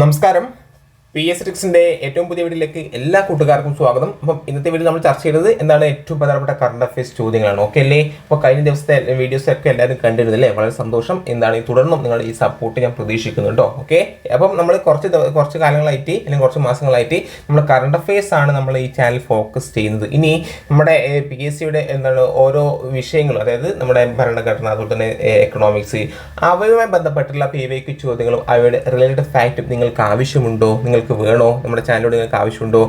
നമസ്കാരം. P S ട്രിക്സിന്റെ ഏറ്റവും പുതിയ വീഡിയോയിലേക്ക് എല്ലാ കൂട്ടുകാർക്കും സ്വാഗതം. അപ്പം ഇന്നത്തെ വീഡിയോ നമ്മൾ ചർച്ച ചെയ്തത് എന്താണ് ഏറ്റവും പ്രധാനപ്പെട്ട കറണ്ട് അഫയേഴ്സ് ചോദ്യങ്ങളാണ്. ഓക്കെ അല്ലേ? അപ്പോൾ കഴിഞ്ഞ ദിവസത്തെ വീഡിയോസ് ഒക്കെ എല്ലാവരും കണ്ടിരുന്നില്ലേ വളരെ സന്തോഷം. എന്താണ് ഈ തുടർന്നും നിങ്ങൾ ഈ സപ്പോർട്ട് ഞാൻ പ്രതീക്ഷിക്കുന്നുണ്ടോ ഓക്കെ അപ്പം നമ്മൾ കുറച്ച് കുറച്ച് കാലങ്ങളായിട്ട് അല്ലെങ്കിൽ കുറച്ച് മാസങ്ങളായിട്ട് നമ്മൾ കറണ്ട് അഫയേഴ്സ് ആണ് നമ്മൾ ഈ ചാനൽ ഫോക്കസ് ചെയ്യുന്നത്. ഇനി നമ്മുടെ പി എസ് സിയുടെ എന്താണ് ഓരോ വിഷയങ്ങളും അതായത് നമ്മുടെ ഭരണഘടന അതുപോലെ തന്നെ എക്കണോമിക്സ് അവയുമായി ബന്ധപ്പെട്ടുള്ള പി വൈക്ക് ചോദ്യങ്ങളും അവയുടെ റിലേറ്റഡ് ഫാക്റ്റും നിങ്ങൾക്ക് ആവശ്യമുണ്ടോ? നിങ്ങൾക്ക് വേണോ? നമ്മുടെ ചാനലോട് നിങ്ങൾക്ക് ആവശ്യമുണ്ടോ?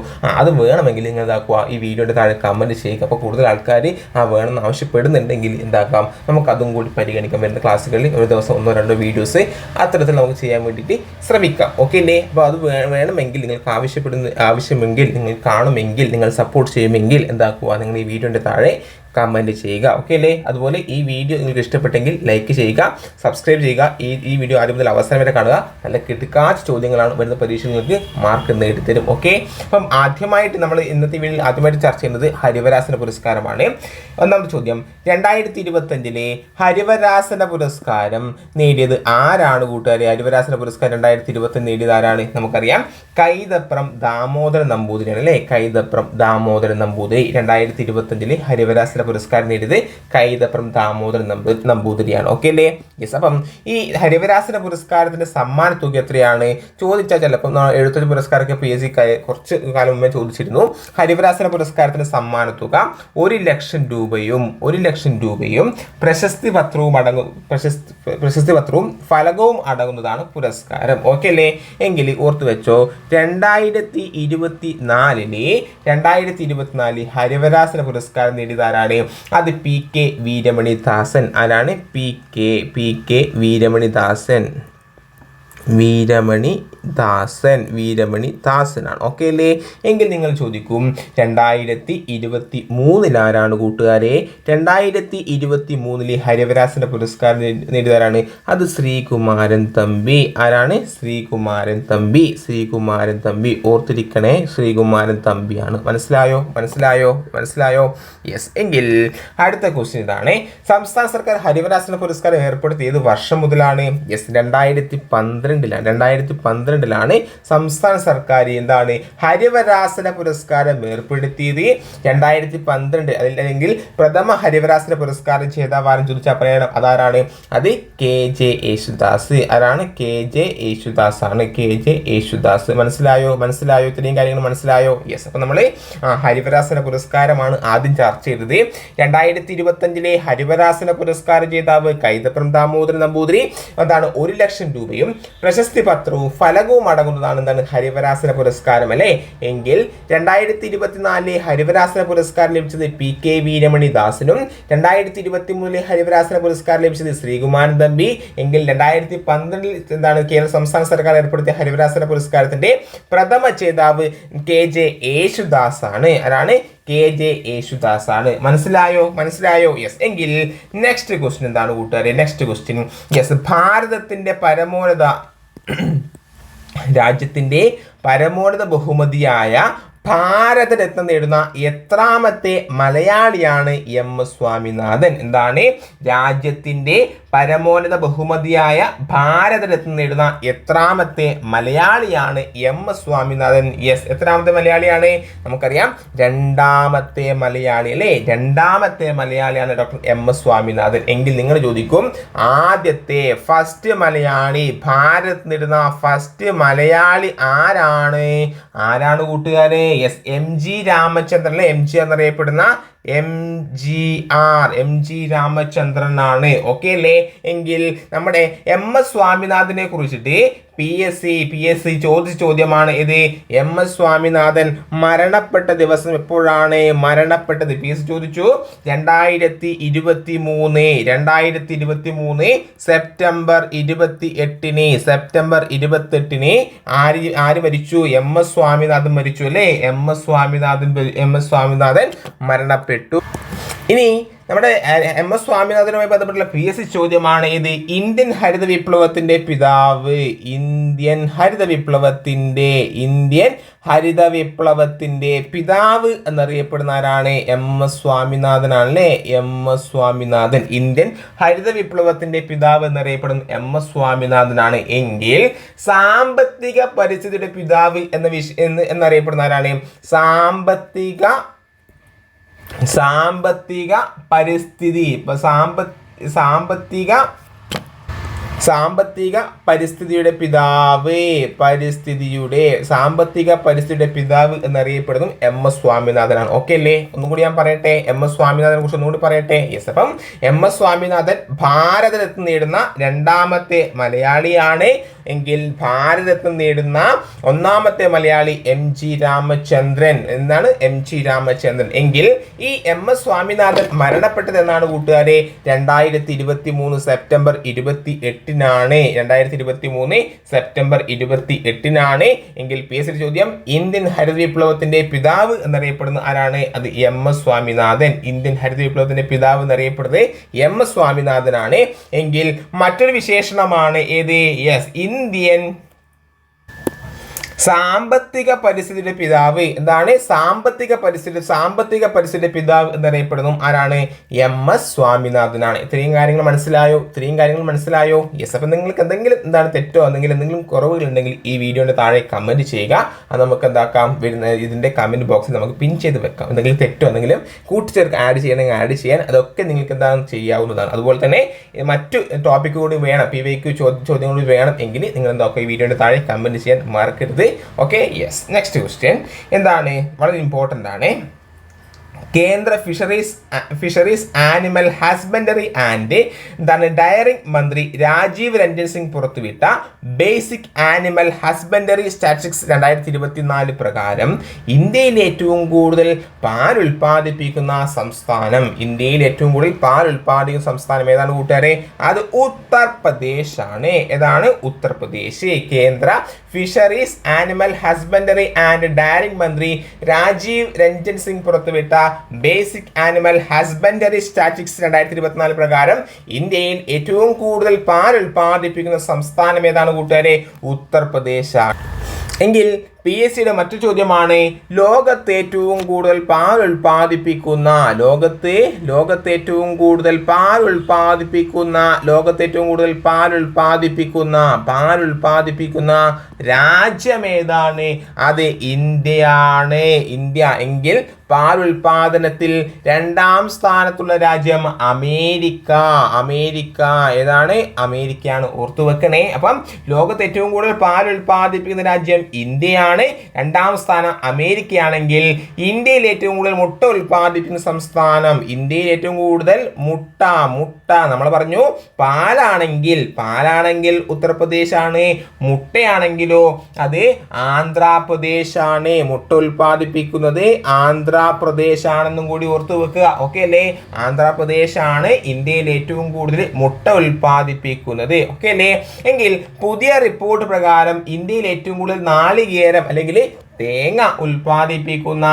അത് വേണമെങ്കിൽ നിങ്ങൾ എന്താക്കുക ഈ വീഡിയോയുടെ താഴെ കമന്റ് ചെയ്യുക. അപ്പോൾ കൂടുതൽ ആൾക്കാർ ആ വേണമെന്ന് ആവശ്യപ്പെടുന്നുണ്ടെങ്കിൽ എന്താക്കാം നമുക്കതും കൂടി പരിഗണിക്കാൻ വരുന്ന ക്ലാസ്സുകളിൽ ഒരു ദിവസം ഒന്നോ രണ്ടോ വീഡിയോസ് അത്തരത്തിൽ നമുക്ക് ചെയ്യാൻ വേണ്ടിയിട്ട് ശ്രമിക്കാം. ഓക്കെ അല്ലേ അപ്പോൾ അത് വേണമെങ്കിൽ നിങ്ങൾക്ക് ആവശ്യപ്പെടുന്ന ആവശ്യമെങ്കിൽ നിങ്ങൾ കാണുമെങ്കിൽ നിങ്ങൾ സപ്പോർട്ട് ചെയ്യുമെങ്കിൽ എന്താക്കുക? നിങ്ങൾ ഈ വീഡിയോന്റെ താഴെ കമന്റ് ചെയ്യുക. ഓക്കെ അല്ലേ? അതുപോലെ ഈ വീഡിയോ നിങ്ങൾക്ക് ഇഷ്ടപ്പെട്ടെങ്കിൽ ലൈക്ക് ചെയ്യുക സബ്സ്ക്രൈബ് ചെയ്യുക. ഈ ഈ വീഡിയോ ആദ്യം മുതൽ അവസാനം വരെ കാണുക. നല്ല കിട്ടുക്കാച്ച ചോദ്യങ്ങളാണ് വരുന്ന പരീക്ഷ നിങ്ങൾക്ക് മാർക്ക് നേടിത്തരും ഓക്കെ അപ്പം ആദ്യമായിട്ട് നമ്മൾ ഇന്നത്തെ വീഡിയോയിൽ ആദ്യമായിട്ട് ചർച്ച ചെയ്യുന്നത് ഹരിവരാസന പുരസ്കാരമാണ്. ഒന്നാമത്തെ ചോദ്യം രണ്ടായിരത്തി ഇരുപത്തഞ്ചിലെ ഹരിവരാസന പുരസ്കാരം നേടിയത് ആരാണ് കൂട്ടുകാരെ? ഹരിവരാസന പുരസ്കാരം രണ്ടായിരത്തി ഇരുപത്തഞ്ച് നേടിയത് ആരാണ്? നമുക്കറിയാം. കൈതപ്രം ദാമോദരൻ നമ്പൂതിരിയാണ് അല്ലേ? കൈതപ്രം ദാമോദരൻ നമ്പൂതിരി രണ്ടായിരത്തി ഇരുപത്തഞ്ചിലെ ഹരിവരാസന പുരസ്കാരം നേടിയത് കൈതപ്രം ദാമോദരൻ നമ്പൂ നമ്പൂതിരിയാണ്. ഓക്കെ അല്ലേ? യെസ് അപ്പം ഈ ഹരിവരാസന പുരസ്കാരത്തിന്റെ സമ്മാന തുക എത്രയാണ്? ചോദിച്ചാൽ ചിലപ്പോൾ എഴുത്തൊരു പുരസ്കാരമൊക്കെ പി എസ് സി കുറച്ച് കാലം മുമ്പേ ചോദിച്ചിരുന്നു. ഹരിവരാസന പുരസ്കാരത്തിന്റെ സമ്മാന തുക ഒരു ലക്ഷം രൂപയും ഒരു ലക്ഷം രൂപയും പ്രശസ്തി പത്രവും അടങ്ങും പ്രശസ്തി പ്രശസ്തി പത്രവും ഫലകവും അടങ്ങുന്നതാണ് പുരസ്കാരം. ഓക്കെ അല്ലേ? എങ്കിൽ ഓർത്തു വെച്ചോ രണ്ടായിരത്തി ഇരുപത്തി നാലിന് രണ്ടായിരത്തി ഇരുപത്തിനാലിൽ ഹരിവരാസന പുരസ്കാരം നേടിയത് ആരാണ് അത് പി കെ വീരമണി ദാസൻ ആരാണ്? P K P K Veeramani Dasan Veeramani Dasan Veeramani ദാസനാണ്. Okay അല്ലേ? എങ്കിൽ നിങ്ങൾ ചോദിക്കും രണ്ടായിരത്തി ഇരുപത്തി മൂന്നിലാരാണ് കൂട്ടുകാരെ? രണ്ടായിരത്തി ഇരുപത്തി മൂന്നിലെ ഹരിവരാസിന്റെ പുരസ്കാരം നേടിയതാരാണ്? അത് ശ്രീകുമാരൻ തമ്പി. ആരാണ്? ശ്രീകുമാരൻ തമ്പി. ശ്രീകുമാരൻ തമ്പി. ഓർത്തിരിക്കണേ ശ്രീകുമാരൻ തമ്പിയാണ്. മനസ്സിലായോ? മനസ്സിലായോ? മനസ്സിലായോ? യെസ് എങ്കിൽ അടുത്ത ക്വസ്റ്റ്യൻ ഇതാണ്. സംസ്ഥാന സർക്കാർ ഹരിവരാസന പുരസ്കാരം ഏർപ്പെടുത്തിയത് വർഷം മുതലാണ്. യെസ് രണ്ടായിരത്തി പന്ത്രണ്ടിലാണ് രണ്ടായിരത്തി പന്ത്രണ്ടിലാണ് സംസ്ഥാന സർക്കാർ എന്താണ് ഹരിവരാസന പുരസ്കാരം ഏർപ്പെടുത്തിയത്. രണ്ടായിരത്തി പന്ത്രണ്ട് അല്ലെങ്കിൽ പ്രഥമ ഹരിവരാസന പുരസ്കാരം ജേതാവാരം ചോദിച്ചാൽ പറയണം അതാരാണ്? അത് കെ ജെ യേശുദാസ്. ആരാണ്? കെ ജെ യേശുദാസ് ആണ്. K J Yesudas. മനസ്സിലായോ? മനസ്സിലായോ? ഇത്രയും കാര്യങ്ങൾ മനസ്സിലായോ? യെസ് അപ്പം നമ്മൾ ഹരിവരാസന പുരസ്കാരമാണ് ആദ്യം ചർച്ച ചെയ്തത്. രണ്ടായിരത്തി ഇരുപത്തഞ്ചിലെ ഹരിവരാസന പുരസ്കാര ജേതാവ് കൈതപ്രം ദാമോദരൻ നമ്പൂതിരി. അതാണ് ഒരു ലക്ഷം രൂപയും പ്രശസ്തി പത്രവും ഫലകവും അടങ്ങുന്നതാണ് എന്താണ് ഹരിവരാസന പുരസ്കാരം അല്ലേ? എങ്കിൽ രണ്ടായിരത്തി ഇരുപത്തിനാലിലെ ഹരിവരാസന പുരസ്കാരം ലഭിച്ചത് പി കെ വീരമണി ദാസിനും രണ്ടായിരത്തി ഇരുപത്തി മൂന്നിലെ ഹരിവരാസന പുരസ്കാരം ലഭിച്ചത് ശ്രീകുമാരൻ തമ്പി. എങ്കിൽ രണ്ടായിരത്തി പന്ത്രണ്ടിൽ എന്താണ് കേരള സംസ്ഥാന സർക്കാർ ഏർപ്പെടുത്തിയ ഹരിവരാസന പുരസ്കാരത്തിന്റെ പ്രഥമ ജേതാവ് കെ ജെ യേശുദാസ് ആണ് ആരാണ്? കെ ജെ യേശുദാസ് ആണ് മനസ്സിലായോ? മനസ്സിലായോ? യെസ് എങ്കിൽ നെക്സ്റ്റ് ക്വസ്റ്റ്യൻ എന്താണ് കൂട്ടുകാരെ? നെക്സ്റ്റ് ക്വസ്റ്റ്യൻ യെസ് ഭാരതത്തിന്റെ പരമോന്നത രാജ്യത്തിന്റെ പരമോന്നത ബഹുമതിയായ ഭാരതരത്നം നേടുന്ന എത്രാമത്തെ മലയാളിയാണ് എം സ്വാമിനാഥൻ. എന്താണ്? രാജ്യത്തിന്റെ പരമോന്നത ബഹുമതിയായ ഭാരതരത്നം നേടുന്ന എത്രാമത്തെ മലയാളിയാണ് എം എസ് സ്വാമിനാഥൻ. യെസ് എത്രാമത്തെ മലയാളിയാണ്? നമുക്കറിയാം. രണ്ടാമത്തെ മലയാളി അല്ലേ? രണ്ടാമത്തെ മലയാളിയാണ് ഡോക്ടർ എം എസ് സ്വാമിനാഥൻ. എങ്കിൽ നിങ്ങൾ ചോദിക്കും ആദ്യത്തെ ഫസ്റ്റ് മലയാളി ഭാരത് നേടുന്ന ഫസ്റ്റ് മലയാളി ആരാണ്? ആരാണ് കൂട്ടുകാരെ? Yes M G Ramachandran M G എന്നറിയപ്പെടുന്ന M G R M G രാമചന്ദ്രനാണ് okay അല്ലേ? എങ്കിൽ നമ്മുടെ എം എസ് സ്വാമിനാഥനെ കുറിച്ചിട്ട് P S C P S C ചോദിച്ച ചോദ്യമാണ്. ഇത് എം എസ് സ്വാമിനാഥൻ മരണപ്പെട്ട ദിവസം എപ്പോഴാണ് മരണപ്പെട്ടത്? പി എസ് ചോദിച്ചു. രണ്ടായിരത്തി ഇരുപത്തി മൂന്ന് രണ്ടായിരത്തി ഇരുപത്തി മൂന്ന് സെപ്റ്റംബർ ഇരുപത്തി എട്ടിന് സെപ്റ്റംബർ ഇരുപത്തി എട്ടിന് ആര് ആര് മരിച്ചു? എം എസ് സ്വാമിനാഥൻ മരിച്ചു അല്ലേ? M S Swaminathan M S Swaminathan മരണപ്പെട്ടു. ഇനി നമ്മുടെ എം എസ് സ്വാമിനാഥനുമായി ബന്ധപ്പെട്ടുള്ള പി എസ് സി ചോദ്യമാണ് ഇത്. ഇന്ത്യൻ ഹരിത വിപ്ലവത്തിന്റെ പിതാവ് ഇന്ത്യൻ ഹരിത വിപ്ലവത്തിന്റെ ഇന്ത്യൻ ഹരിത വിപ്ലവത്തിന്റെ പിതാവ് എന്നറിയപ്പെടുന്ന ആരാണ്? എം എസ് സ്വാമിനാഥനാണ് അല്ലേ എം എസ് സ്വാമിനാഥൻ ഇന്ത്യൻ ഹരിത വിപ്ലവത്തിന്റെ പിതാവ് എന്നറിയപ്പെടുന്ന എം എസ് സ്വാമിനാഥനാണ്. എങ്കിൽ സാമ്പത്തിക പരിസ്ഥിതിയുടെ പിതാവ് എന്ന വിഷ എന്ന് എന്നറിയപ്പെടുന്ന ആരാണ്? സാമ്പത്തിക സാമ്പത്തിക പരിസ്ഥിതി ഇപ്പൊ സാമ്പ സാമ്പത്തിക സാമ്പത്തിക പരിസ്ഥിതിയുടെ പിതാവ് പരിസ്ഥിതിയുടെ സാമ്പത്തിക പരിസ്ഥിതിയുടെ പിതാവ് എന്നറിയപ്പെടുന്നു എം എസ് സ്വാമിനാഥനാണ്. ഓക്കെ അല്ലേ? ഒന്നും കൂടി ഞാൻ പറയട്ടെ. എം എസ് സ്വാമിനാഥനെ കുറിച്ച് ഒന്നുകൂടി പറയട്ടെ. യെസ് അപ്പം എം എസ് സ്വാമിനാഥൻ ഭാരതരത്ന നേടുന്ന രണ്ടാമത്തെ മലയാളിയാണ്. എങ്കിൽ ഭാരതരത്ന നേടുന്ന ഒന്നാമത്തെ മലയാളി എം ജി രാമചന്ദ്രൻ എന്നാണ് എം ജി രാമചന്ദ്രൻ. എങ്കിൽ ഈ എം എസ് സ്വാമിനാഥൻ മരണപ്പെട്ടത് എന്നാണ് കൂട്ടുകാരെ? രണ്ടായിരത്തി ഇരുപത്തി മൂന്ന് സെപ്റ്റംബർ ഇരുപത്തി എട്ടിനാണ്. രണ്ടായിരത്തി ഇരുപത്തി മൂന്ന് സെപ്റ്റംബർ ഇരുപത്തി എട്ടിനാണ് എങ്കിൽ പി എസ് ചോദ്യം ഇന്ത്യൻ ഹരിത വിപ്ലവത്തിന്റെ പിതാവ് എന്നറിയപ്പെടുന്ന ആരാണ്? അത് എം എസ് സ്വാമിനാഥൻ. ഇന്ത്യൻ ഹരിത വിപ്ലവത്തിന്റെ പിതാവ് എന്നറിയപ്പെടുന്നത് എം എസ് സ്വാമിനാഥനാണ്. എങ്കിൽ മറ്റൊരു വിശേഷണമാണ് ഏത്? യെസ് ഇന്ത്യൻ സാമ്പത്തിക പരിസ്ഥിതിയുടെ പിതാവ് എന്താണ്? സാമ്പത്തിക പരിസ്ഥിതി സാമ്പത്തിക പരിസ്ഥിതിയുടെ പിതാവ് എന്നറിയപ്പെടുന്നു. ആരാണ്? എം. എസ്. സ്വാമിനാഥനാണ്. ഇത്രയും കാര്യങ്ങൾ മനസ്സിലായോ? ഇത്രയും കാര്യങ്ങൾ മനസ്സിലായോ? യെസ് അപ്പം നിങ്ങൾക്ക് എന്തെങ്കിലും എന്താണ് തെറ്റോ? എന്തെങ്കിലും എന്തെങ്കിലും കുറവുകൾ ഉണ്ടെങ്കിൽ ഈ വീഡിയോയുടെ താഴെ കമന്റ് ചെയ്യുക. അത് നമുക്ക് എന്താക്കാം? വരുന്ന ഇതിന്റെ കമന്റ് ബോക്സിൽ നമുക്ക് പിൻ ചെയ്ത് വെക്കാം. എന്തെങ്കിലും തെറ്റോ? എന്തെങ്കിലും കൂട്ടിച്ചേർക്ക് ആഡ് ചെയ്യണമെങ്കിൽ ആഡ് ചെയ്യാൻ അതൊക്കെ നിങ്ങൾക്ക് എന്താണ് ചെയ്യാവുന്നതാണ്. അതുപോലെ തന്നെ മറ്റു ടോപ്പിക് കൂടി വേണം. പി വൈക്ക് ചോദ്യം ചോദ്യങ്ങളും വേണം എങ്കിൽ നിങ്ങൾ എന്താക്കുക ഈ വീഡിയോയുടെ താഴെ കമന്റ് ചെയ്യാൻ മറക്കരുത്. ഓക്കെ യെസ് നെക്സ്റ്റ് ക്വസ്റ്റ്യൻ എന്താണ്? വളരെ ഇമ്പോർട്ടന്റ് ആണ്. കേന്ദ്ര fisheries fisheries animal husbandry and എന്താണ്? ഡയറിംഗ് മന്ത്രി രാജീവ് രഞ്ജൻ സിംഗ് പുറത്തുവിട്ട ബേസിക് ആനിമൽ ഹസ്ബൻഡറി സ്റ്റാറ്റിസ്റ്റിക്സ് രണ്ടായിരത്തി ഇരുപത്തിനാല് പ്രകാരം ഇന്ത്യയിൽ ഏറ്റവും കൂടുതൽ പാൽ ഉൽപ്പാദിപ്പിക്കുന്ന സംസ്ഥാനം ഇന്ത്യയിൽ ഏറ്റവും കൂടുതൽ പാൽ ഉൽപ്പാദിക്കുന്ന സംസ്ഥാനം ഏതാണ് കൂട്ടുകാരെ? അത് ഉത്തർപ്രദേശ് ആണ് ഏതാണ്? ഉത്തർപ്രദേശ്. കേന്ദ്ര fisheries animal husbandry and dairying മന്ത്രി രാജീവ് രഞ്ജൻ സിംഗ് പുറത്തുവിട്ട ബേസിക് ആനിമൽ ഹസ്ബൻഡറി സ്റ്റാറ്റിക്സ് രണ്ടായിരത്തി ഇരുപത്തിനാല് പ്രകാരം ഇന്ത്യയിൽ ഏറ്റവും കൂടുതൽ പാൽ ഉൽപ്പാദിപ്പിക്കുന്ന സംസ്ഥാനം ഏതാണ് കൂട്ടുകാരെ? ഉത്തർപ്രദേശാണ്. എങ്കിൽ പി എസ് സിയുടെ മറ്റു ചോദ്യമാണ് ലോകത്തെ ഏറ്റവും കൂടുതൽ പാൽ ഉൽപ്പാദിപ്പിക്കുന്ന ലോകത്തെ ലോകത്തെ ഏറ്റവും കൂടുതൽ പാൽ ഉൽപ്പാദിപ്പിക്കുന്ന ലോകത്തെ ഏറ്റവും കൂടുതൽ പാൽ ഉൽപ്പാദിപ്പിക്കുന്ന പാൽ ഉൽപ്പാദിപ്പിക്കുന്ന രാജ്യം ഏതാണ് അത് ഇന്ത്യയാണ്. ഇന്ത്യ എങ്കിൽ പാൽ ഉൽപാദനത്തിൽ രണ്ടാം സ്ഥാനത്തുള്ള രാജ്യം അമേരിക്ക. അമേരിക്ക ഏതാണ്? അമേരിക്കയാണ്. ഓർത്തു വെക്കണേ അപ്പം ലോകത്ത് ഏറ്റവും കൂടുതൽ പാൽ ഉൽപ്പാദിപ്പിക്കുന്ന രാജ്യം ഇന്ത്യയാണ് രണ്ടാം സ്ഥാനം അമേരിക്കയാണെങ്കിൽ ഇന്ത്യയിൽ ഏറ്റവും കൂടുതൽ മുട്ട ഉൽപ്പാദിപ്പിക്കുന്ന സംസ്ഥാനം ഇന്ത്യയിൽ ഏറ്റവും കൂടുതൽ മുട്ട മുട്ട. നമ്മൾ പറഞ്ഞു പാലാണെങ്കിൽ പാലാണെങ്കിൽ ഉത്തർപ്രദേശാണ് മുട്ടയാണെങ്കിലോ അത് ആന്ധ്രാപ്രദേശാണ്. മുട്ട ഉൽപ്പാദിപ്പിക്കുന്നത് ആന്ധ്രാപ്രദേശാണെന്നും കൂടി ഓർത്തു വെക്കുക ഓക്കെ അല്ലേ? ആന്ധ്രാപ്രദേശാണ് ഇന്ത്യയിൽ ഏറ്റവും കൂടുതൽ മുട്ട ഉൽപ്പാദിപ്പിക്കുന്നത് ഓക്കെ അല്ലേ? എങ്കിൽ പുതിയ റിപ്പോർട്ട് പ്രകാരം ഇന്ത്യയിൽ ഏറ്റവും കൂടുതൽ നാളികേരം അല്ലെങ്കിൽ തേങ്ങ ഉൽപ്പാദിപ്പിക്കുന്ന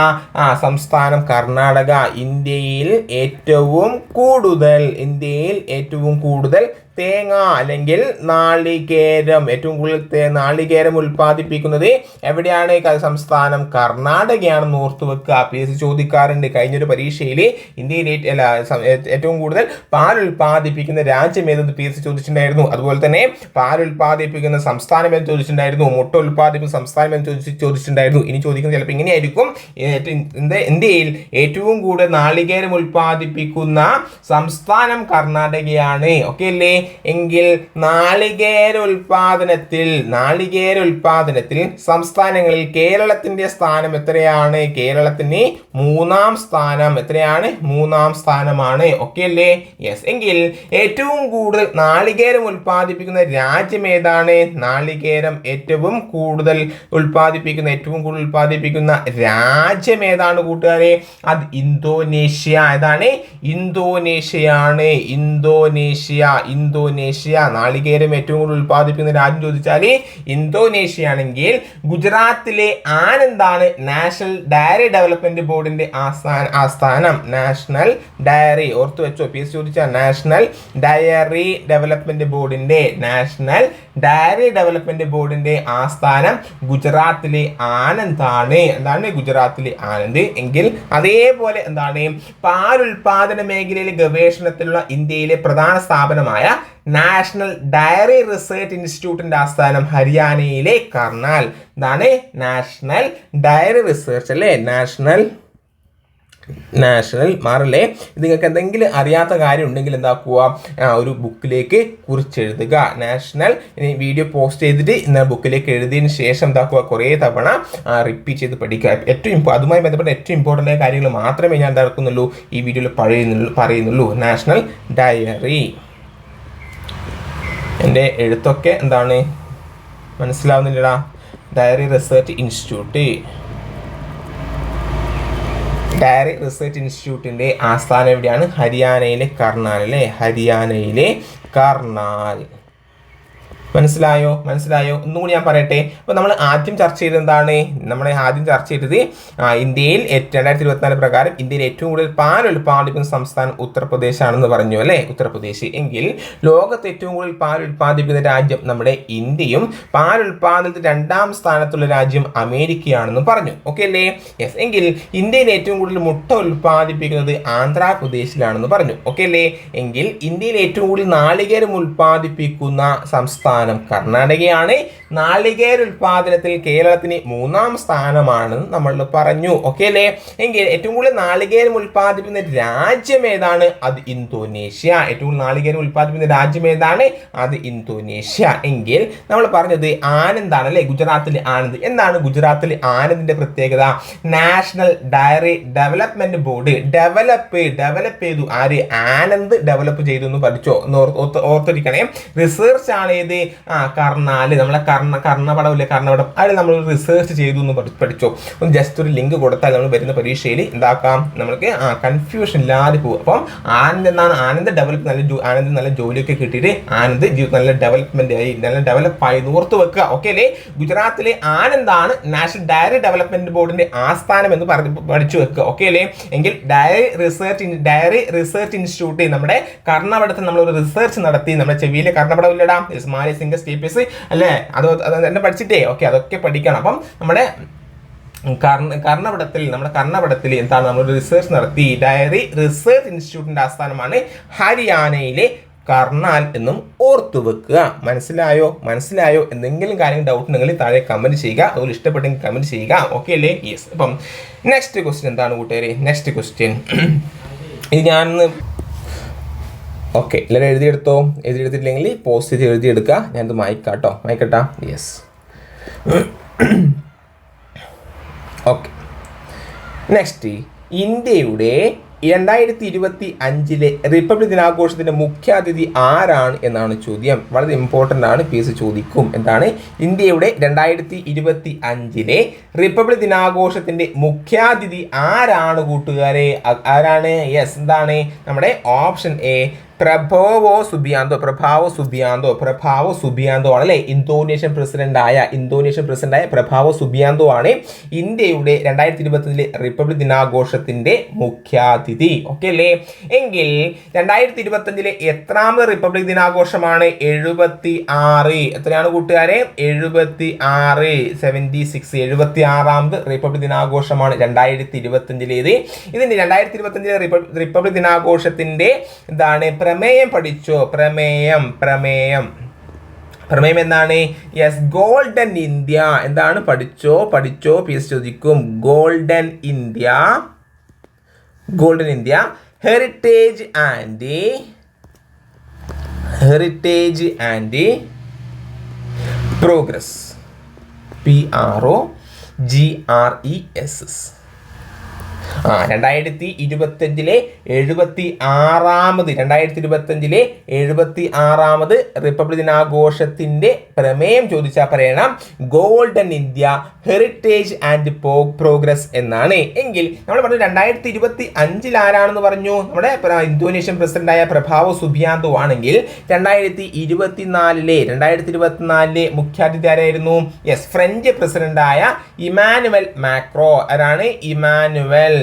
സംസ്ഥാനം കർണാടക ഇന്ത്യയിൽ ഏറ്റവും കൂടുതൽ ഇന്ത്യയിൽ ഏറ്റവും കൂടുതൽ തേങ്ങ അല്ലെങ്കിൽ നാളികേരം. ഏറ്റവും കൂടുതൽ നാളികേരം ഉൽപ്പാദിപ്പിക്കുന്നത് എവിടെയാണ്? സംസ്ഥാനം കർണാടകയാണെന്ന് ഓർത്തു വെക്കുക പി എസ് സി ചോദിക്കാറുണ്ട്. കഴിഞ്ഞൊരു പരീക്ഷയിൽ ഇന്ത്യയിൽ അല്ല ഏറ്റവും കൂടുതൽ പാൽ ഉൽപ്പാദിപ്പിക്കുന്ന രാജ്യം ഏതെന്ന് പി എസ് സി ചോദിച്ചിട്ടുണ്ടായിരുന്നു. അതുപോലെ തന്നെ പാൽ ഉൽപ്പാദിപ്പിക്കുന്ന സംസ്ഥാനം എന്ന് ചോദിച്ചിട്ടുണ്ടായിരുന്നു. മുട്ട ഉൽപ്പാദിപ്പിക്കുന്ന സംസ്ഥാനം എന്ന് ചോദിച്ച് ചോദിച്ചിട്ടുണ്ടായിരുന്നു. ഇനി ചോദിക്കുന്നത് ചിലപ്പോൾ ഇങ്ങനെയായിരിക്കും. ഇന്ത്യയിൽ ഏറ്റവും കൂടുതൽ നാളികേരം ഉൽപ്പാദിപ്പിക്കുന്ന സംസ്ഥാനം കർണാടകയാണ്. ഓക്കെ അല്ലേ? എങ്കിൽ നാളികേര ഉൽപാദനത്തിൽ നാളികേര സംസ്ഥാനങ്ങളിൽ കേരളത്തിന്റെ സ്ഥാനം എത്രയാണ്? കേരളത്തിന് മൂന്നാം സ്ഥാനം എത്രയാണ്? മൂന്നാം സ്ഥാനമാണ്. ഓക്കെ അല്ലേ? യെസ് എങ്കിൽ ഏറ്റവും കൂടുതൽ നാളികേരം ഉൽപ്പാദിപ്പിക്കുന്ന രാജ്യം ഏതാണ്? നാളികേരം ഏറ്റവും കൂടുതൽ ഉൽപ്പാദിപ്പിക്കുന്ന ഏറ്റവും കൂടുതൽ ഉൽപ്പാദിപ്പിക്കുന്ന രാജ്യം ഏതാണ് കൂട്ടുകാരെ? അത് ഇന്തോനേഷ്യ. ഏതാണ്? ഇന്തോനേഷ്യയാണ് ഇന്തോനേഷ്യ. ഇന്തോ ഇന്തോനേഷ്യ നാളികേരം ഏറ്റവും കൂടുതൽ ഉൽപ്പാദിപ്പിക്കുന്ന രാജ്യം ചോദിച്ചാൽ ഇന്തോനേഷ്യ ആണെങ്കിൽ ഗുജറാത്തിലെ ആനന്ദാണ് നാഷണൽ ഡയറി ഡെവലപ്മെന്റ് ബോർഡിന്റെ ആസ്ഥാന ആസ്ഥാനം? National dairy. ഓർത്തു വെച്ചോ പി എസ് ചോദിച്ച നാഷണൽ ഡയറി ഡെവലപ്മെന്റ് ബോർഡിന്റെ നാഷണൽ ഡയറി ഡെവലപ്മെന്റ് ബോർഡിന്റെ ആസ്ഥാനം ഗുജറാത്തിലെ ആനന്ദാണ്. എന്താണ് ഗുജറാത്തിലെ ആനന്ദ്? എങ്കിൽ അതേപോലെ എന്താണ്? പാലുൽപാദന മേഖലയിലെ ഗവേഷണത്തിലുള്ള ഇന്ത്യയിലെ പ്രധാന സ്ഥാപനമായ നാഷണൽ ഡയറി റിസർച്ച് ഇൻസ്റ്റിറ്റ്യൂട്ടിന്റെ ആസ്ഥാനം ഹരിയാനയിലെ കർണാൽ. ഇതാണ് നാഷണൽ ഡയറി റിസർച്ച് അല്ലേ? നാഷണൽ നാഷണൽ മാറല്ലേ? നിങ്ങൾക്ക് എന്തെങ്കിലും അറിയാത്ത കാര്യം ഉണ്ടെങ്കിൽ എന്താക്കുക ഒരു ബുക്കിലേക്ക് കുറിച്ചെഴുതുക നാഷണൽ വീഡിയോ പോസ്റ്റ് ചെയ്തിട്ട് ഇന്ന ബുക്കിലേക്ക് എഴുതിയതിന് ശേഷം എന്താക്കുക കുറേ തവണ റിപ്പീറ്റ് ചെയ്ത് പഠിക്കുക. ഏറ്റവും അതുമായി ബന്ധപ്പെട്ട ഏറ്റവും ഇമ്പോർട്ടന്റ് ആയ കാര്യങ്ങൾ മാത്രമേ ഞാൻ എന്താക്കുന്നുള്ളൂ. ഈ വീഡിയോയിൽ പറയുന്നുള്ളൂ പറയുന്നുള്ളൂ. National dairy. എന്റെ എഴുത്തൊക്കെ എന്താണ്? മനസ്സിലാവുന്നില്ലടാ. Dairy research institute dairy research ഇൻസ്റ്റിറ്റ്യൂട്ടിന്റെ ആസ്ഥാനം എവിടെയാണ്? ഹരിയാനയിലെ കർണാൽ അല്ലേ ഹരിയാനയിലെ കർണാൽ. മനസ്സിലായോ? മനസ്സിലായോ? ഒന്നുകൂടി ഞാൻ പറയട്ടെ. അപ്പോൾ നമ്മൾ ആദ്യം ചർച്ച ചെയ്തത് എന്താണ്? നമ്മൾ ആദ്യം ചർച്ച ചെയ്തത് ഇന്ത്യയിൽ രണ്ടായിരത്തി ഇരുപത്തിനാല് പ്രകാരം ഇന്ത്യയിൽ ഏറ്റവും കൂടുതൽ പാൽ ഉൽപ്പാദിപ്പിക്കുന്ന സംസ്ഥാനം ഉത്തർപ്രദേശ് ആണെന്ന് പറഞ്ഞു അല്ലേ? ഉത്തർപ്രദേശ്. എങ്കിൽ ലോകത്ത് ഏറ്റവും കൂടുതൽ പാൽ ഉൽപ്പാദിപ്പിക്കുന്ന രാജ്യം നമ്മുടെ ഇന്ത്യയും പാൽ ഉൽപ്പാദനത്തിൽ രണ്ടാം സ്ഥാനത്തുള്ള രാജ്യം അമേരിക്കയാണെന്ന് പറഞ്ഞു ഓക്കെ അല്ലേ? യെസ് എങ്കിൽ ഇന്ത്യയിൽ ഏറ്റവും കൂടുതൽ മുട്ട ഉൽപ്പാദിപ്പിക്കുന്നത് ആന്ധ്രാപ്രദേശിലാണെന്ന് പറഞ്ഞു ഓക്കെ അല്ലേ? എങ്കിൽ ഇന്ത്യയിൽ ഏറ്റവും കൂടുതൽ നാളികേരം ഉൽപ്പാദിപ്പിക്കുന്ന സംസ്ഥാനം കർണാടകയാണ്. നാളികേര ഉൽപാദനത്തിൽ കേരളത്തിന് മൂന്നാം സ്ഥാനമാണെന്ന് നമ്മൾ പറഞ്ഞു. ഓക്കെ അല്ലേ? എങ്കിൽ ഏറ്റവും കൂടുതൽ നാളികേരം ഉൽപ്പാദിപ്പിക്കുന്ന രാജ്യം ഏതാണ്? അത് ഇന്തോനേഷ്യ. ഏറ്റവും കൂടുതൽ നാളികേരം ഉൽപ്പാദിപ്പിക്കുന്ന രാജ്യം ഏതാണ്? അത് ഇന്തോനേഷ്യ. എങ്കിൽ നമ്മൾ പറഞ്ഞത് ആനന്ദാണ് അല്ലേ? ഗുജറാത്തിലെ ആനന്ദ്. എന്താണ് ഗുജറാത്തിലെ ആനന്ദിന്റെ പ്രത്യേകത? National dairy development board develop develop ചെയ്തു. ആര്? ആനന്ദ് ഡെവലപ്പ് ചെയ്തു എന്ന് പഠിച്ചോ? ഓർത്തിരിക്കണേ. റിസർച്ച് ആണ് ഏത് ആ കർണാൽ. നമ്മളെ കർണ കർണപടമില്ലേ കർണപടം അത് നമ്മൾ റിസർച്ച് ചെയ്തു എന്ന് പഠിച്ചു. ഒന്ന് ജസ്റ്റ് ഒരു ലിങ്ക് കൊടുത്താൽ നമ്മൾ വരുന്ന പരീക്ഷയിൽ എന്താക്കാം? നമ്മൾക്ക് ആ കൺഫ്യൂഷൻ ഇല്ലാതെ പോകും അപ്പം ആനന്ദ് എന്നാണ് ആനന്ദ് ഡെവലപ്പ് നല്ല ആനന്ദ് നല്ല ജോലിയൊക്കെ കിട്ടിയിട്ട് ആനന്ദ് ജീവിതം നല്ല ഡെവലപ്മെന്റ് ആയി നല്ല ഡെവലപ്പ് ആയി എന്ന് ഓർത്ത് വെക്കുക. ഓക്കെ അല്ലേ? ഗുജറാത്തിലെ ആനന്ദാണ് നാഷണൽ ഡയറി ഡെവലപ്മെന്റ് ബോർഡിന്റെ ആസ്ഥാനം എന്ന് പറഞ്ഞ് പഠിച്ചു വെക്കുക. ഓക്കെ അല്ലേ? എങ്കിൽ ഡയറി റിസർച്ച് ഡയറി റിസർച്ച് ഇൻസ്റ്റിറ്റ്യൂട്ടിൽ നമ്മുടെ കർണപടത്തിൽ നമ്മൾ ഒരു റിസർച്ച് നടത്തി. നമ്മുടെ ചെവിയിലെ കർണപടം ഇല്ലടാ. സ്മാലി സിംഗർ സ്റ്റേപ്പേഴ്സ് അല്ലേ? അത് തന്നെ പഠിച്ചിട്ടേ. ഓക്കെ അതൊക്കെ പഠിക്കണം. അപ്പം നമ്മുടെ കർണ കർണപടത്തിൽ നമ്മുടെ കർണപടത്തിൽ എന്താണ് നമ്മൾ റിസർച്ച് നടത്തി. ഡയറി റിസർച്ച് ഇൻസ്റ്റിറ്റ്യൂട്ടിന്റെ ആസ്ഥാനമാണ് ഹരിയാനയിലെ കർണാൽ എന്നും ഓർത്തു വെക്കുക. മനസ്സിലായോ? മനസ്സിലായോ? എന്തെങ്കിലും കാര്യം ഡൗട്ട് ഉണ്ടെങ്കിൽ താഴെ കമന്റ് ചെയ്യുക. അതുപോലെ ഇഷ്ടപ്പെട്ടെങ്കിൽ കമന്റ് ചെയ്യുക. ഓക്കെ അല്ലേ? യെസ് അപ്പം നെക്സ്റ്റ് ക്വസ്റ്റ്യൻ എന്താണ് കൂട്ടുകാരെ? നെക്സ്റ്റ് ക്വസ്റ്റ്യൻ ഇത് ഞാനൊന്ന് ഓക്കെ എല്ലാവരും എഴുതിയെടുത്തോ? എഴുതിയെടുത്തിട്ടില്ലെങ്കിൽ പോസ്റ്റ് ചെയ്ത് എഴുതിയെടുക്കുക. ഞാനത് മായ്ക്കാട്ടോ. മായ്ക്കട്ടാ. യെസ് ഓക്കെ നെക്സ്റ്റ് ഇന്ത്യയുടെ രണ്ടായിരത്തി ഇരുപത്തി അഞ്ചിലെ റിപ്പബ്ലിക് ദിനാഘോഷത്തിന്റെ മുഖ്യാതിഥി ആരാണ് എന്നാണ് ചോദ്യം. വളരെ ഇമ്പോർട്ടന്റ് ആണ്. പി എസ് ചോദിക്കും. എന്താണ്? ഇന്ത്യയുടെ രണ്ടായിരത്തി ഇരുപത്തി അഞ്ചിലെ റിപ്പബ്ലിക് ദിനാഘോഷത്തിന്റെ മുഖ്യാതിഥി ആരാണ് കൂട്ടുകാരെ? ആരാണ്? യെസ് എന്താണ്? നമ്മുടെ option A Prabowo Subianto Prabowo Subianto Prabowo Subianto ആണ് അല്ലെ? ഇന്തോനേഷ്യൻ പ്രസിഡന്റ് ആയ ഇന്തോനേഷ്യൻ പ്രസിഡന്റ് ആയ പ്രഭാവോ സുബിയാന്തോ ആണ് ഇന്ത്യയുടെ രണ്ടായിരത്തി ഇരുപത്തിലെ റിപ്പബ്ലിക് ദിനാഘോഷത്തിന്റെ മുഖ്യാതിഥി. ഓക്കെ അല്ലേ? എങ്കിൽ രണ്ടായിരത്തി ഇരുപത്തി അഞ്ചിലെ എത്രാമത് റിപ്പബ്ലിക് ദിനാഘോഷമാണ്? എഴുപത്തി ആറ് എത്രയാണ് കൂട്ടുകാരെ? എഴുപത്തി ആറ് സെവന്റി സിക്സ് എഴുപത്തി ആറാമത് റിപ്പബ്ലിക് ദിനാഘോഷമാണ് രണ്ടായിരത്തി ഇരുപത്തി അഞ്ചിലേത് ഇതിന്റെ രണ്ടായിരത്തി ഇരുപത്തി അഞ്ചിലെ റിപ്പബ്ലിക് ദിനാഘോഷത്തിന്റെ എന്താണ് പ്രമേയം പഠിച്ചോ. പ്രമേയം പ്രമേയം. പ്രമേയം എന്താണ്? യെസ് ഗോൾഡൻ ഇന്ത്യ എന്താണ് പഠിച്ചോ? പഠിച്ചോ പി എസ് ചോദിക്കും. Golden India golden India heritage and heritage and progress P R O G R E S S ആ രണ്ടായിരത്തി ഇരുപത്തഞ്ചിലെ എഴുപത്തി ആറാമത് രണ്ടായിരത്തി ഇരുപത്തഞ്ചിലെ എഴുപത്തി ആറാമത് റിപ്പബ്ലിക് ദിനാഘോഷത്തിന്റെ പ്രമേയം ചോദിച്ചാൽ പറയണം golden India heritage and progress എന്നാണ്. എങ്കിൽ നമ്മൾ പറഞ്ഞു രണ്ടായിരത്തി ഇരുപത്തി അഞ്ചിൽ ആരാണെന്ന് പറഞ്ഞു? നമ്മുടെ ഇന്തോനേഷ്യൻ പ്രസിഡന്റായ പ്രഭാവ് സുബിയാന്തോ ആണെങ്കിൽ രണ്ടായിരത്തി ഇരുപത്തിനാലിലെ രണ്ടായിരത്തി ഇരുപത്തിനാലിലെ മുഖ്യാതിഥി ആരായിരുന്നു? യെസ് ഫ്രഞ്ച് പ്രസിഡന്റായ ഇമാനുവൽ മാക്രോ ആരാണ്? ഇമാനുവൽ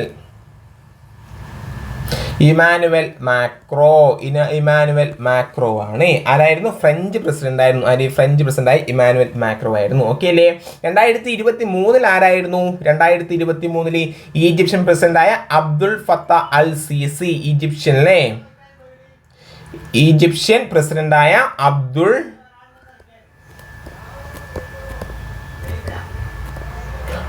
ഇമാനുവൽ മാക്രോ ഇന ഇമാനുവൽ മാക്രോ ആണ്. ആരായിരുന്നു? ഫ്രഞ്ച് പ്രസിഡന്റ് ആയിരുന്നു. ആര്? ഫ്രഞ്ച് പ്രസിഡന്റായി ഇമാനുവൽ മാക്രോ ആയിരുന്നു. ഓക്കെ അല്ലേ? രണ്ടായിരത്തി ഇരുപത്തി മൂന്നിൽ ആരായിരുന്നു? രണ്ടായിരത്തി ഇരുപത്തി മൂന്നിൽ ഈജിപ്ഷ്യൻ പ്രസിഡന്റായ Abdul Fattah al Sisi Egyptian അല്ലേ? ഈജിപ്ഷ്യൻ പ്രസിഡന്റായ Abdul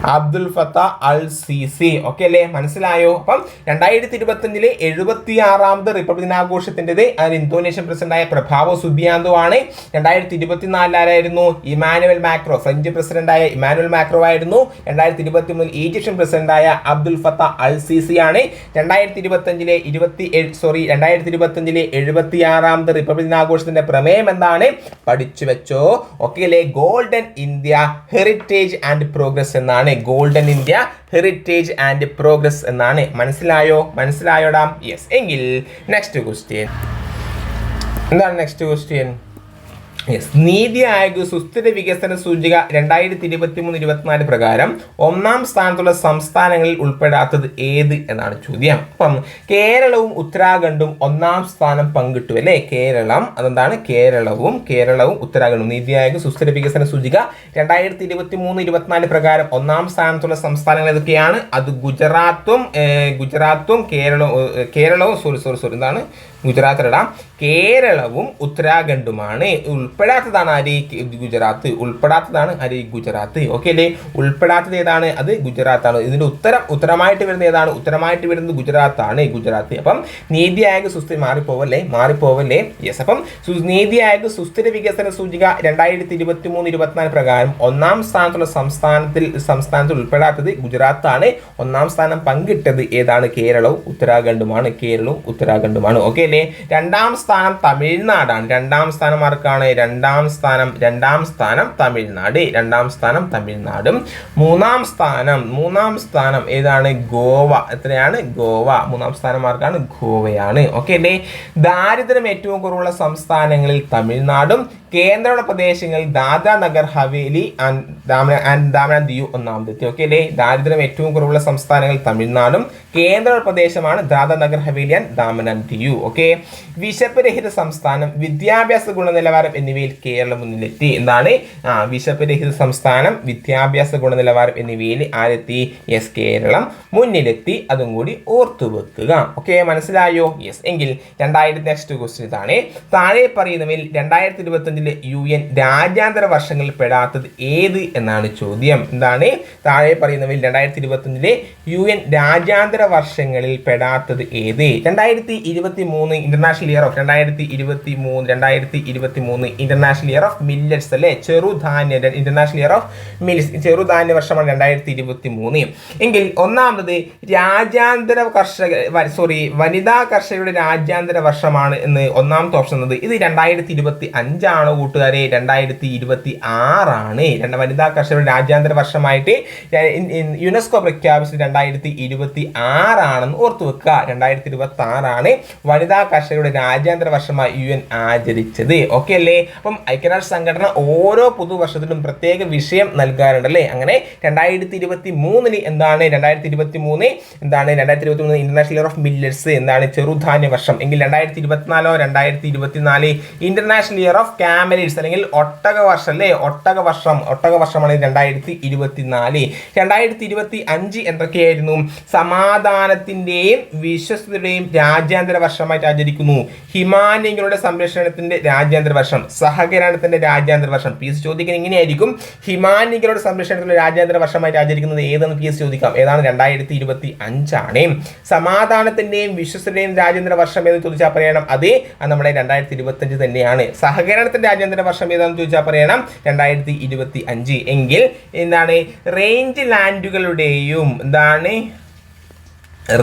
Abdul Fattah al Sisi okay അല്ലേ? മനസ്സിലായോ? അപ്പം രണ്ടായിരത്തി ഇരുപത്തഞ്ചിലെ എഴുപത്തി ആറാമത് റിപ്പബ്ലിക് ദിനാഘോഷത്തിന്റെത് അതിന് ഇന്തോനേഷ്യൻ പ്രസിഡന്റായ പ്രഭാവോ സുബിയാന്തോ ആണ്. രണ്ടായിരത്തി ഇരുപത്തിനാലിലായിരുന്നു ഇമാനുവൽ മാക്രോ ഫ്രഞ്ച് പ്രസിഡന്റായ ഇമാനുവൽ മാക്രോ ആയിരുന്നു. രണ്ടായിരത്തി ഇരുപത്തി മൂന്നിൽ ഈജിപ്ഷ്യൻ പ്രസിഡന്റായ അബ്ദുൽ ഫത്ത അൽ സിസി ആണ്. രണ്ടായിരത്തി ഇരുപത്തഞ്ചിലെ ഇരുപത്തി സോറി രണ്ടായിരത്തി ഇരുപത്തഞ്ചിലെ എഴുപത്തി ആറാമത് റിപ്പബ്ലിക് ദിനാഘോഷത്തിന്റെ പ്രമേയം എന്താണ്? പഠിച്ചു വെച്ചോ. ഓക്കെ അല്ലേ? Golden India heritage and progress എന്നാണ്. Golden India heritage and progress എന്നാണ്. മനസ്സിലായോ? മനസ്സിലായോടാം? യെസ് എങ്കിൽ നെക്സ്റ്റ് ക്വസ്റ്റ്യൻ എന്താണ് next question yes NITI Aayog സുസ്ഥിര വികസന സൂചിക രണ്ടായിരത്തി ഇരുപത്തി മൂന്ന് ഇരുപത്തിനാല് പ്രകാരം ഒന്നാം സ്ഥാനത്തുള്ള സംസ്ഥാനങ്ങളിൽ ഉൾപ്പെടാത്തത് ഏത് എന്നാണ് ചോദ്യം. അപ്പം കേരളവും ഉത്തരാഖണ്ഡും ഒന്നാം സ്ഥാനം പങ്കിട്ടു അല്ലേ? കേരളം അതെന്താണ്? കേരളവും കേരളവും ഉത്തരാഖണ്ഡും. നീതി ആയോഗ് സുസ്ഥിര വികസന സൂചിക രണ്ടായിരത്തി ഇരുപത്തി മൂന്ന് ഇരുപത്തിനാല് പ്രകാരം ഒന്നാം സ്ഥാനത്തുള്ള സംസ്ഥാനങ്ങൾ ഏതൊക്കെയാണ്? അത് ഗുജറാത്തും ഗുജറാത്തും കേരളവും കേരളവും സോറി സോറി സോറി എന്താണ്? ഗുജറാത്തിലട. കേരളവും ഉത്തരാഖണ്ഡുമാണ്. ഉൾപ്പെടാത്തതാണ് ആര്? ഗുജറാത്ത്. ഉൾപ്പെടാത്തതാണ് ആര്? ഗുജറാത്ത്. ഓക്കെ അല്ലേ? ഉൾപ്പെടാത്തത് ഏതാണ്? അത് ഗുജറാത്താണ്. ഇതിന്റെ ഉത്തരം ഉത്തരമായിട്ട് വരുന്നത് ഏതാണ്? ഉത്തരമായിട്ട് വരുന്നത് ഗുജറാത്താണ്. ഗുജറാത്ത്. അപ്പം നീതി ആയോഗ് സുസ്ഥിര മാറിപ്പോവല്ലേ? മാറിപ്പോവല്ലേ? യെസ് അപ്പം നീതി ആയോഗ് സുസ്ഥിര വികസന സൂചിക രണ്ടായിരത്തി ഇരുപത്തി മൂന്ന് ഇരുപത്തിനാല് പ്രകാരം ഒന്നാം സ്ഥാനത്തുള്ള സംസ്ഥാനത്തിൽ സംസ്ഥാനത്തിൽ ഉൾപ്പെടാത്തത് ഗുജറാത്താണ്. ഒന്നാം സ്ഥാനം പങ്കിട്ടത് ഏതാണ്? കേരളവും ഉത്തരാഖണ്ഡുമാണ്. കേരളവും ഉത്തരാഖണ്ഡുമാണ്. ഓക്കെ അല്ലേ രണ്ടാം സ്ഥാനം തമിഴ്നാടാണ്. രണ്ടാം സ്ഥാനം ആർക്കാണ്? രണ്ടാം സ്ഥാനം രണ്ടാം സ്ഥാനം തമിഴ്നാട്. രണ്ടാം സ്ഥാനം തമിഴ്നാടും. മൂന്നാം സ്ഥാനം മൂന്നാം സ്ഥാനം ഏതാണ്? ഗോവ. എത്രയാണ്? ഗോവ. മൂന്നാം സ്ഥാനം ആർക്കാണ്? ഗോവയാണ്. ഓക്കെ അല്ലേ ദാരിദ്ര്യം ഏറ്റവും കുറവുള്ള സംസ്ഥാനങ്ങളിൽ തമിഴ്നാടും കേന്ദ്രയുടെ പ്രദേശങ്ങളിൽ ദാദാ നഗർ ഹവേലി ആൻഡ് ദാമൻ ദിയു ഒന്നാമതെത്തി. ഓക്കെ അല്ലേ ദാരിദ്ര്യം ഏറ്റവും കുറവുള്ള സംസ്ഥാനങ്ങൾ തമിഴ്നാടും. കേന്ദ്ര പ്രദേശമാണ് Dadra Nagar Haveli and Daman and Diu okay വിശപ്പ് രഹിത സംസ്ഥാനം വിദ്യാഭ്യാസ ഗുണനിലവാരം എന്നിവയിൽ കേരളം മുന്നിലെത്തി എന്താണ്? ആ വിശപ്പ് രഹിത സംസ്ഥാനം വിദ്യാഭ്യാസ ഗുണനിലവാരം എന്നിവയിൽ ആരെത്തി? യെസ് കേരളം മുന്നിലെത്തി. അതും കൂടി ഓർത്തു വെക്കുക. ഓക്കെ മനസ്സിലായോ? യെസ് എങ്കിൽ രണ്ടായിരത്തി നെക്സ്റ്റ് ക്വസ്റ്റ്യൻ ഇതാണ്. താഴെ പറയുന്നവയിൽ രണ്ടായിരത്തി ഇരുപത്തഞ്ചിലെ യു എൻ രാജ്യാന്തര വർഷങ്ങളിൽ പെടാത്തത് ഏത് എന്നാണ് ചോദ്യം. എന്താണ്? താഴെ പറയുന്നവയിൽ രണ്ടായിരത്തി ഇരുപത്തൊന്നിലെ യു എൻ രാജ്യാന്തര വർഷങ്ങളിൽ പെടാത്തത് ഏത്? രണ്ടായിരത്തി ഇരുപത്തി മൂന്ന് ഇന്റർനാഷണൽ ഇയർ ഓഫ് രണ്ടായിരത്തി ഇരുപത്തി മൂന്ന് രണ്ടായിരത്തി ഇരുപത്തി മൂന്ന് ഇന്റർനാഷണൽ ഇയർ ഓഫ് മില്ലറ്റ്സ് അല്ലെ ചെറുധാന്യ ഇന്റർനാഷണൽ ഇയർ ഓഫ് മില്ലറ്റ്സ് ചെറുധാന്യ വർഷമാണ് രണ്ടായിരത്തി ഇരുപത്തി മൂന്ന് എങ്കിൽ ഒന്നാമത് രാജ്യാന്തര കർഷക സോറി വനിതാ കർഷകരുടെ രാജ്യാന്തര വർഷമാണ് എന്ന് ഒന്നാമത്തെ ഓപ്ഷൻ എന്നത് ഇത് രണ്ടായിരത്തി ഇരുപത്തി അഞ്ചാണോ കൂട്ടുകാരെ രണ്ടായിരത്തി ഇരുപത്തി ആറാണ് രണ്ട് വനിതാ കർഷകരുടെ രാജ്യാന്തര വർഷമായിട്ട് യുനെസ്കോ പ്രഖ്യാപിച്ചത് രണ്ടായിരത്തി ഇരുപത്തി ആറാണെന്ന് ഓർത്തു വെക്കുക. രണ്ടായിരത്തി ഇരുപത്തി ആറാണ് വനിതാ കർഷകരുടെ രാജ്യാന്തര വർഷമായി യു എൻ ആചരിച്ചത്. ഓക്കെ അല്ലേ? അപ്പം ഐക്യരാഷ്ട്ര സംഘടന ഓരോ പുതുവർഷത്തിലും പ്രത്യേക വിഷയം നൽകാറുണ്ട് അല്ലേ അങ്ങനെ രണ്ടായിരത്തി ഇരുപത്തി മൂന്നിന് എന്താണ്? രണ്ടായിരത്തി ഇരുപത്തി മൂന്ന് എന്താണ്? രണ്ടായിരത്തി ഇരുപത്തി മൂന്ന് ഇന്റർനാഷണൽ ഇയർ ഓഫ് മില്ലറ്റ്സ് എന്താണ്? ചെറുധാന്യ വർഷം. എങ്കിൽ രണ്ടായിരത്തി ഇരുപത്തിനാലോ രണ്ടായിരത്തി ഇരുപത്തിനാല് ഇന്റർനാഷണൽ ഇയർ ഓഫ് കാമലിഡ്സ് അല്ലെങ്കിൽ ഒട്ടക വർഷം അല്ലേ? ഒട്ടക വർഷം ഒട്ടക വർഷമാണ് രണ്ടായിരത്തി ഇരുപത്തി നാല് രണ്ടായിരത്തി ഇരുപത്തി അഞ്ച് എന്തൊക്കെയായിരുന്നു? സമാധാനത്തിന്റെയും വിശ്വസ്തയുടെയും രാജ്യാന്തര വർഷമായിട്ട് ആചരിക്കുന്നു. ഹിമാലയങ്ങളുടെ സംരക്ഷണത്തിന്റെ രാജ്യാന്തര വർഷം. സഹകരണത്തിന്റെ രാജ്യാന്തര വർഷം. പി എസ് ചോദിക്കുന്നത് എങ്ങനെയായിരിക്കും ഹിമാലയങ്ങളുടെ സംരക്ഷണത്തിന്റെ രാജ്യാന്തര വർഷമായിട്ട് ആചരിക്കുന്നത് ഏതെന്ന് പി എസ് ചോദിക്കാം. ഏതാണ്? രണ്ടായിരത്തി ഇരുപത്തി അഞ്ചാണ് സമാധാനത്തിന്റെയും വിശ്വസ്തയുടെയും രാജ്യാന്തര വർഷം എന്ന് ചോദിച്ചാൽ പറയണം. അത് നമ്മുടെ രണ്ടായിരത്തി ഇരുപത്തി അഞ്ച് തന്നെയാണ്. സഹകരണത്തിന്റെ രാജ്യാന്തര വർഷം ഏതാണെന്ന് ചോദിച്ചാൽ പറയണം. രണ്ടായിരത്തി ഇരുപത്തി അഞ്ച് എങ്കിൽ എന്താണ്? റേഞ്ച് ലാൻഡുകളുടെയും എന്താണ്?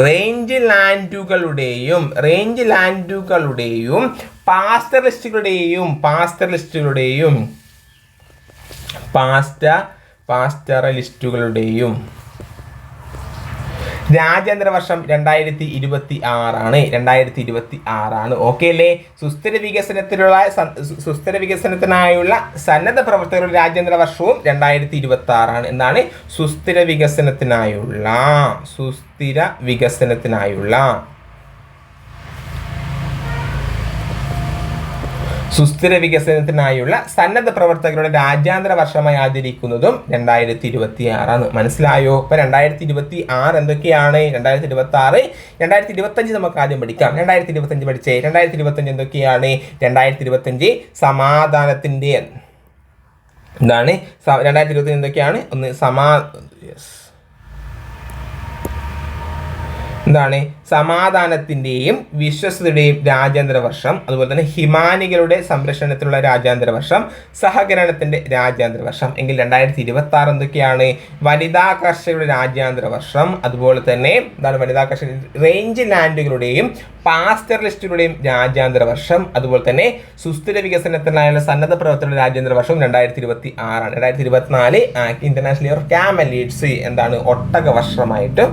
റേഞ്ച് ലാൻഡുകളുടെയും റേഞ്ച് ലാൻഡുകളുടെയും പാസ്റ്ററിസ്റ്റുകളുടെയും പാസ്റ്ററിസ്റ്റുകളുടെയും പാസ്റ്റ പാസ്റ്ററലിസ്റ്റുകളുടെയും രാജ്യാന്തര വർഷം രണ്ടായിരത്തി ഇരുപത്തി ആറാണ് രണ്ടായിരത്തി ഇരുപത്തി ആറാണ് ഓക്കെ അല്ലേ സുസ്ഥിര വികസനത്തിലുള്ള സുസ്ഥിര വികസനത്തിനായുള്ള സന്നദ്ധ പ്രവർത്തകരുടെ രാജ്യാന്തര വർഷവും രണ്ടായിരത്തി ഇരുപത്തി ആറാണ് എന്താണ്? സുസ്ഥിര വികസനത്തിനായുള്ള സുസ്ഥിര വികസനത്തിനായുള്ള. സുസ്ഥിര വികസനത്തിനായുള്ള സന്നദ്ധ പ്രവർത്തകരുടെ രാജ്യാന്തര വർഷമായി ആചരിക്കുന്നതും രണ്ടായിരത്തി ഇരുപത്തി ആറാണ് മനസ്സിലായോ? ഇപ്പൊ രണ്ടായിരത്തി ഇരുപത്തി ആറ് എന്തൊക്കെയാണ്? രണ്ടായിരത്തി ഇരുപത്തി ആറ് രണ്ടായിരത്തി ഇരുപത്തി അഞ്ച് നമുക്ക് ആദ്യം പഠിക്കാം. രണ്ടായിരത്തി ഇരുപത്തി അഞ്ച് പഠിച്ചേ. രണ്ടായിരത്തി ഇരുപത്തി അഞ്ച് എന്തൊക്കെയാണ്? രണ്ടായിരത്തി ഇരുപത്തി അഞ്ച് സമാധാനത്തിന്റെ എന്താണ് രണ്ടായിരത്തി ഇരുപത്തി എന്തൊക്കെയാണ്? ഒന്ന് സമാ എന്താണ്? സമാധാനത്തിന്റെയും വിശ്വസ്തയുടെയും രാജ്യാന്തര വർഷം അതുപോലെ തന്നെ ഹിമാനികളുടെ സംരക്ഷണത്തിലുള്ള രാജ്യാന്തര വർഷം സഹകരണത്തിന്റെ രാജ്യാന്തര വർഷം എങ്കിൽ രണ്ടായിരത്തി ഇരുപത്തി ആറ് എന്തൊക്കെയാണ്? വനിതാ കർഷകരുടെ രാജ്യാന്തര വർഷം അതുപോലെ തന്നെ എന്താണ് വനിതാ കർഷക റേഞ്ച് ലാൻഡുകളുടെയും പാസ്റ്ററലിസ്റ്റുകളുടെയും രാജ്യാന്തര വർഷം അതുപോലെ തന്നെ സുസ്ഥിര വികസനത്തിനായുള്ള സന്നദ്ധ പ്രവർത്തനങ്ങളുടെ രാജ്യാന്തര വർഷം രണ്ടായിരത്തി ഇരുപത്തി ആറാണ് രണ്ടായിരത്തി ഇരുപത്തിനാല് ഇന്റർനാഷണൽ ഇയർ ഓഫ് ക്യാമലീഡ്സ് എന്താണ് ഒട്ടക വർഷമായിട്ട്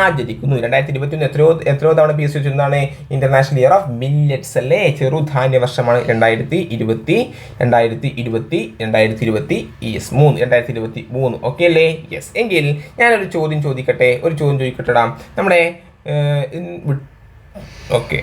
ആചരിക്കുന്നു. രണ്ടായിരത്തി ഇരുപത്തിയൊന്ന് എത്രയോ എത്രയോ തവണ പി എസ് സി വെച്ചിരുന്നതാണ് ഇന്റർനാഷണൽ ഇയർ ഓഫ് മില്ലറ്റ്സ് അല്ലേ? ചെറുധാന്യ വർഷമാണ് രണ്ടായിരത്തി ഇരുപത്തി രണ്ടായിരത്തി ഇരുപത്തി രണ്ടായിരത്തി ഇരുപത്തി യെസ് മൂന്ന് രണ്ടായിരത്തി ഇരുപത്തി മൂന്ന്. ഓക്കെ അല്ലേ? യെസ് എങ്കിൽ ഞാനൊരു ചോദ്യം ചോദിക്കട്ടെ? ഒരു ചോദ്യം ചോദിക്കട്ടെടാ. നമ്മുടെ ഓക്കെ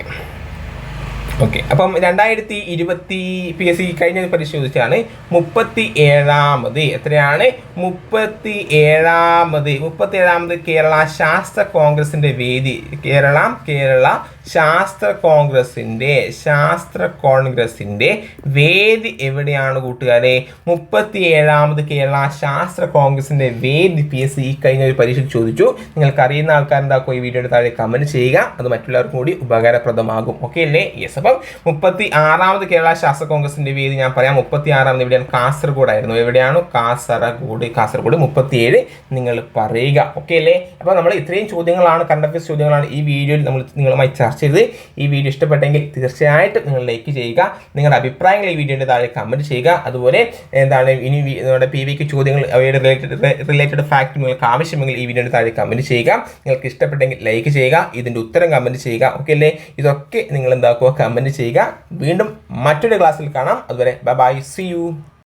ഓക്കെ അപ്പം രണ്ടായിരത്തി ഇരുപത്തി പി എസ് സി കഴിഞ്ഞ പരിശോധിച്ചാണ് മുപ്പത്തി ഏഴാമത് എത്രയാണ്? മുപ്പത്തി ഏഴാമത് മുപ്പത്തി ഏഴാമത് കേരള ശാസ്ത്ര കോൺഗ്രസിന്റെ വേദി. കേരള കേരള ശാസ്ത്ര കോൺഗ്രസിന്റെ ശാസ്ത്ര കോൺഗ്രസിന്റെ വേദി എവിടെയാണ് കൂട്ടുകാരെ? മുപ്പത്തി ഏഴാമത് കേരള ശാസ്ത്ര കോൺഗ്രസിന്റെ വേദി പി എസ് സി ഈ കഴിഞ്ഞ ഒരു പരീക്ഷ ചോദിച്ചു. നിങ്ങൾക്ക് അറിയുന്ന ആൾക്കാരെന്താക്കും ഈ വീഡിയോയുടെ താഴെ കമന്റ് ചെയ്യുക. അത് മറ്റുള്ളവർക്കും കൂടി ഉപകാരപ്രദമാകും. ഓക്കെ അല്ലേ? യെസ് അപ്പം മുപ്പത്തി ആറാമത് കേരള ശാസ്ത്ര കോൺഗ്രസിന്റെ വേദി ഞാൻ പറയാം. മുപ്പത്തി ആറാമത് എവിടെയാണ്? കാസർഗോഡ് ആയിരുന്നു എവിടെയാണ്? കാസർഗോഡ്. കാസർഗോഡ് മുപ്പത്തിയേഴ് നിങ്ങൾ പറയുക. ഓക്കെ അല്ലേ? അപ്പോൾ നമ്മൾ ഇത്രയും ചോദ്യങ്ങളാണ് അഫയേഴ്സ് ചോദ്യങ്ങളാണ് ഈ വീഡിയോയിൽ നമ്മൾ നിങ്ങളുമായി ചർച്ച ചെയ്തത്. ഈ വീഡിയോ ഇഷ്ടപ്പെട്ടെങ്കിൽ തീർച്ചയായിട്ടും നിങ്ങൾ ലൈക്ക് ചെയ്യുക. നിങ്ങളുടെ അഭിപ്രായങ്ങൾ ഈ വീഡിയോയുടെ താഴെ കമന്റ് ചെയ്യുക. അതുപോലെ എന്താണ് ഇനി നമ്മുടെ പി വിക്ക് ചോദ്യങ്ങൾ അവയുടെ റിലേറ്റഡ് റിലേറ്റഡ് ഫാക്ട് നിങ്ങൾക്ക് ആവശ്യമെങ്കിൽ ഈ വീഡിയോയുടെ താഴെ കമന്റ് ചെയ്യുക. നിങ്ങൾക്ക് ഇഷ്ടപ്പെട്ടെങ്കിൽ ലൈക്ക് ചെയ്യുക. ഇതിന്റെ ഉത്തരം കമന്റ് ചെയ്യുക. ഓക്കെ അല്ലേ? ഇതൊക്കെ നിങ്ങൾ എന്താക്കുക കമന്റ് ചെയ്യുക. വീണ്ടും മറ്റൊരു ക്ലാസ്സിൽ കാണാം. അതുവരെ ബൈ സി യു